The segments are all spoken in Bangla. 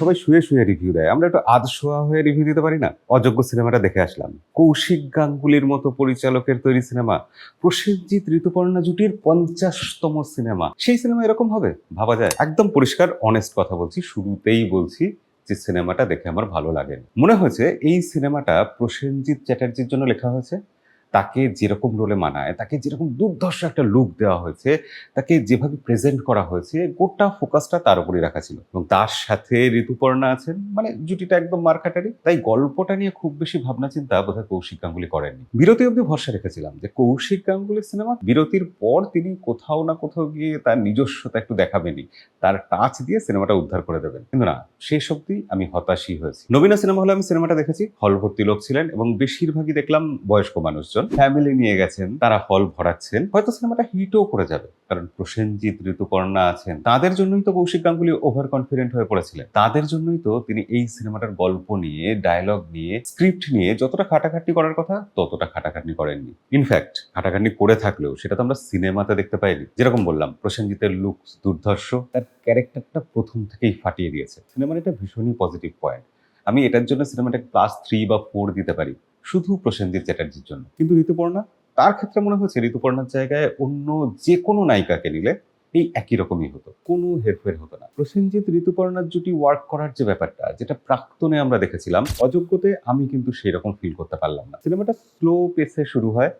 সবাই শুয়ে শুয়ে রিভিউ দেয়। আমরা একটু আধ শোয়া হয়ে রিভিউ দিতে পারি না? অযোগ্য সিনেমাটা দেখে আসলাম। কৌশিক গাঙ্গুলির মতো পরিচালকের তৈরি সিনেমা, প্রসেনজিৎ ঋতুপর্ণা জুটির পঞ্চাশতম সিনেমা, সেই সিনেমা এরকম হবে? ভাবা যায়। একদম পরিষ্কার অনেস্ট কথা বলছি। শুরুতেই বলছি যে সিনেমাটা দেখে আমার ভালো লাগে মনে হয়েছে এই সিনেমাটা প্রসেনজিৎ চ্যাটার্জির জন্য লেখা হয়েছে। তাকে যেরকম রোলে মানায়, তাকে যেরকম দুর্ধর্ষ একটা লুক দেওয়া হয়েছে, তাকে যেভাবে প্রেজেন্ট করা হয়েছে, গোটা ফোকাসটা তার উপরই রাখা ছিল। এবং তার সাথে ঋতুপর্ণা আছেন মানে জুটিটা একদম মারকাটারি তাই গল্পটা নিয়ে খুব বেশি ভাবনা চিন্তা বোধহয় কৌশিক গাঙ্গুলি করেননি। বিরতি অব্দি ভরসা রেখেছিলাম যে কৌশিক গাঙ্গুলির সিনেমা বিরতির পর তিনি কোথাও না কোথাও গিয়ে তার নিজস্বতা একটু দেখাবেনই। তার টাচ দিয়ে সিনেমাটা উদ্ধার করে দেবেন। কিন্তু না, শেষ অব্দি আমি হতাশই হয়েছি। নবীনা সিনেমা হলে আমি সিনেমাটা দেখেছি। হল ভর্তি লোক ছিলেন এবং বেশিরভাগই দেখলাম বয়স্ক মানুষজন। ফ্যামিলি নিয়ে গেছেন, তারা হল ভরাচ্ছেন, হয়তো সিনেমাটা হিটও করে যাবে। কারণ প্রসেনজিৎ, ঋতুপর্ণা আছেন, তাদের জন্যই তো কৌশিক গাঙ্গুলি ওভার কনফিডেন্ট হয়ে পড়েছিলেন। তাদের জন্যই তো তিনি এই সিনেমাটার গল্প নিয়ে ডায়লগ নিয়ে স্ক্রিপ্ট নিয়ে যতটা খাটাখাটনি করার কথা, ততটা খাটাখাটনি করেননি। ইনফ্যাক্ট খাটাখাটনি করে থাকলেও সেটা তো আমরা সিনেমাতে দেখতে পাইনি। যেরকম বললাম, প্রসেনজিতের লুকস দুর্ধর্ষ, তার ক্যারেক্টারটা প্রথম থেকেই ফাটিয়ে দিয়েছে। সিনেমার এটা ভীষণই পজিটিভ পয়েন্ট আমি এটার জন্য সিনেমাটা ক্লাস থ্রি বা ফোর দিতে পারি। শুধু প্রসেনজিৎ চ্যাটার্জির জন্য। কিন্তু ঋতুপর্ণা? তার ক্ষেত্রে মনে হচ্ছে ঋতুপর্ণার জায়গায় অন্য যে কোনো নায়িকাকে নিলে এই একই রকমই হতো। কোনো হেরফের হতো না। প্রসেনজিৎ ঋতুপর্ণার জুটি ওয়ার্ক করার যে ব্যাপারটা যেটা প্রাক্তনে আমরা দেখেছিলাম অযোগ্যতে আমি কিন্তু সেই রকম ফিল করতে পারলাম না। সিনেমাটা স্লো পেসে শুরু হয়।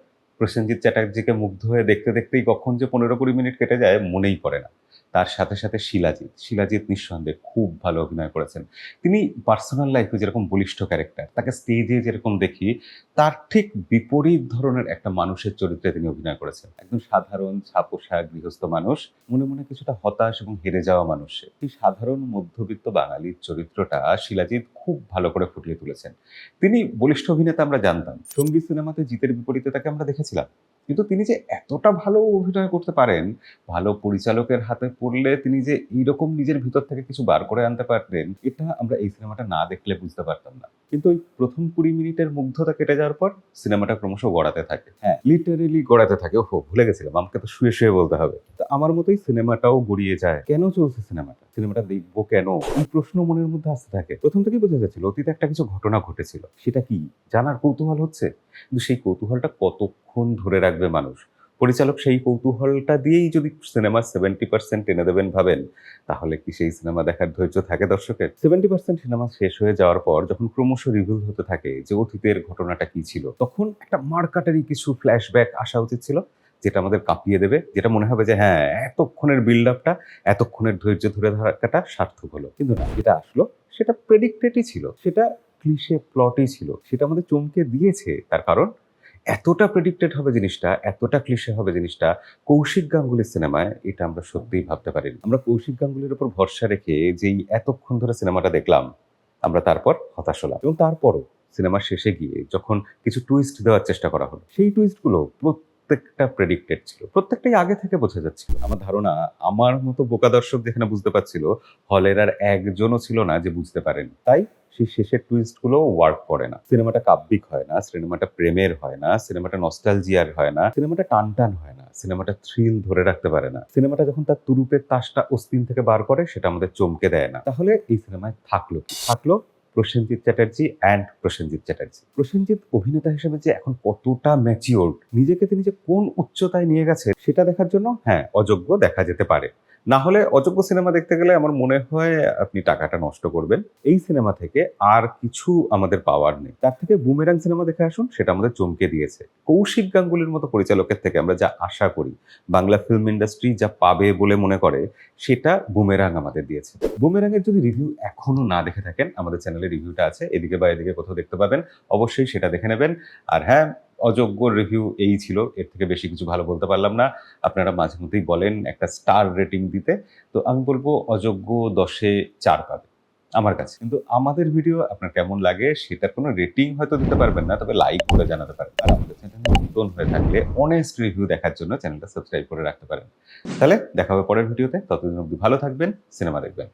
প্রসেনজিৎ চ্যাটার্জিকে মুগ্ধ হয়ে দেখতে দেখতেই কখন যে পনেরো কুড়ি মিনিট কেটে যায় মনেই পড়ে না। তার সাথে সাথে শিলাজিৎ। শিলাজিৎ নিঃসন্দেহে খুব ভালো অভিনয় করেছেন। তিনি পার্সোনাল লাইফে যেরকম বলিষ্ঠ ক্যারেক্টার তাকে স্টেজে যেরকম দেখি, তার ঠিক বিপরীত ধরনের একটা মানুষের চরিত্রে তিনি অভিনয় করেছেন। একদম সাধারণ ছাপোষা গৃহস্থ মানুষ, মনে মনে কিছুটা হতাশ এবং হেরে যাওয়া মানুষ। এই সাধারণ মধ্যবিত্ত বাঙালির চরিত্রটা শিলাজিৎ খুব ভালো করে ফুটিয়ে তুলেছেন। তিনি বলিষ্ঠ অভিনেতা আমরা জানতাম। সংগীত সিনেমাতে জিতের বিপরীতে তাকে আমরা দেখেছিলাম। কিন্তু তিনি যে এতটা ভালো অভিনয় করতে পারেন, ভালো পরিচালকের হাতে পড়লে তিনি যে এইরকম নিজের ভিতর থেকে কিছু বার করে আনতে পারতেন, এটা আমরা এই সিনেমাটা না দেখলে বুঝতে পারতাম না। কিন্তু ওই প্রথম কুড়ি মিনিটের মুগ্ধতা কেটে যাওয়ার পর সিনেমাটা ক্রমশ গড়াতে থাকে। হ্যাঁ লিটারেলি গড়াতে থাকে। ওহো, ভুলে গেছিলাম, আমাকে তো শুয়ে শুয়ে বলতে হবে। আমার মতোই সিনেমাটাও গড়িয়ে যায়। কেন চলছে সিনেমাটা? সিনেমাটা দেখব কেন? এই প্রশ্ন মনের মধ্যে আসতে থাকে। প্রথম থেকেই বোঝা যাচ্ছিল, অতীতে একটা কিছু ঘটনা ঘটেছিল। সেটা কি? জানার কৌতূহল হচ্ছে? কিন্তু সেই কৌতূহলটা কতক্ষণ ধরে রাখবে মানুষ? পরিচালক সেই কৌতূহলটা দিয়েই যদি সিনেমার সেভেন্টি পার্সেন্ট এনে দেবেন ভাবেন, তাহলে কি সেই সিনেমা দেখার ধৈর্য থাকে দর্শকের? সেভেন্টি পার্সেন্ট সিনেমা শেষ হয়ে যাওয়ার পর যখন ক্রমশ রিভিল হতে থাকে যে অতীতের ঘটনাটা কি ছিল, তখন একটা মার্কাটারি কিছু ফ্ল্যাশব্যাক আসা উচিত ছিল। যেটা আমাদের কাঁপিয়ে দেবে, যেটা মনে হবে যে হ্যাঁ এতক্ষণের বিল্ড আপটা এতক্ষণের ধৈর্য ধরে থাকাটা সার্থক হলো। কিন্তু না, যেটা আসলো, সেটা প্রেডিক্টেডই ছিল। সেটা ক্লিশে প্লটই ছিল। সেটা আমাদের চমকে দিয়েছে। তার কারণ, এতটা প্রেডিক্টেড হবে জিনিসটা, এতটা ক্লিশে হবে জিনিসটা, কৌশিক গাঙ্গুলির সিনেমায় এটা আমরা সত্যিই ভাবতে পারি আমরা কৌশিক গাঙ্গুলির উপর ভরসা রেখে যেই এতক্ষণ ধরে সিনেমাটা দেখলাম, আমরা তারপর হতাশ হলাম। এবং তারপরও সিনেমার শেষে গিয়ে যখন কিছু টুইস্ট দেওয়ার চেষ্টা করা হলো, সেই টুইস্টগুলো প্রত্যেকটা প্রেডিক্টেড ছিল। প্রত্যেকটাই আগে থেকে বোঝা যাচ্ছিল। আমার ধারণা, আমার মতো বোকা দর্শক যেখানে বুঝতে পারছিল, হলের আর একজনও ছিল না যে বুঝতে পারেন। তাই সেই শেষের টুইস্টগুলো ওয়ার্ক করে না। সিনেমাটা কাব্যিক হয় না, সিনেমাটা প্রেমের হয় না, সিনেমাটা নস্টালজিয়ার হয় না, সিনেমাটা টানটান হয় না, সিনেমাটা থ্রিল ধরে রাখতে পারে না। সিনেমাটা যখন তার তুরুপের তাসটা অস্তিন থেকে বার করে, সেটা আমাদের চমকে দেয় না। তাহলে এই সিনেমায় থাকল থাকল প্রসেনজিৎ চ্যাটার্জি অ্যান্ড প্রসেনজিৎ চ্যাটার্জি। প্রসেনজিৎ অভিনেতা হিসেবে যে এখন কতটা ম্যাচিওর্ড নিজেকে তিনি যে কোন উচ্চতায় নিয়ে গেছে, সেটা দেখার জন্য হ্যাঁ অযোগ্য দেখা যেতে পারে। না হলে অযোগ্য সিনেমা দেখতে গেলে আমার মনে হয় আপনি টাকাটা নষ্ট করবেন। এই সিনেমা থেকে আর কিছু আমাদের পাওয়ার নেই। তার থেকে বুমেরাং সিনেমা দেখে আসুন, সেটা আমাদের চমকে দিয়েছে। কৌশিক গাঙ্গুলির মতো পরিচালকের থেকে আমরা যা আশা করি, বাংলা ফিল্ম ইন্ডাস্ট্রি যা পাবে বলে মনে করে, সেটা বুমেরাং আমাদের দিয়েছে। বুমেরাং এর যদি রিভিউ এখনও না দেখে থাকেন, আমাদের চ্যানেলে রিভিউটা আছে, এদিকে বা এদিকে কোথাও দেখতে পাবেন, অবশ্যই সেটা দেখে নেবেন। আর হ্যাঁ অযোগ্য রিভিউ এই ছিল। এর থেকে বেশি কিছু ভালো বলতে পারলাম না। আপনারা মাঝে মধ্যেই বলেন, একটা স্টার রেটিং দিতে। তো আমি বলব, অযোগ্য দশে চার পাবে, আমার কাছে। কিন্তু আমাদের ভিডিও আপনার কেমন লাগে সেটা কোনো রেটিং হয়তো দিতে পারবেন না, তবে লাইক করে জানাতে পারেন। আর আমাদের চ্যানেলে নতুন হয়ে থাকলে অনেস্ট রিভিউ দেখার জন্য চ্যানেলটা সাবস্ক্রাইব করে রাখতে পারেন। তাহলে দেখা হবে পরের ভিডিওতে ততদিন অবধি ভালো থাকবেন সিনেমা দেখবেন।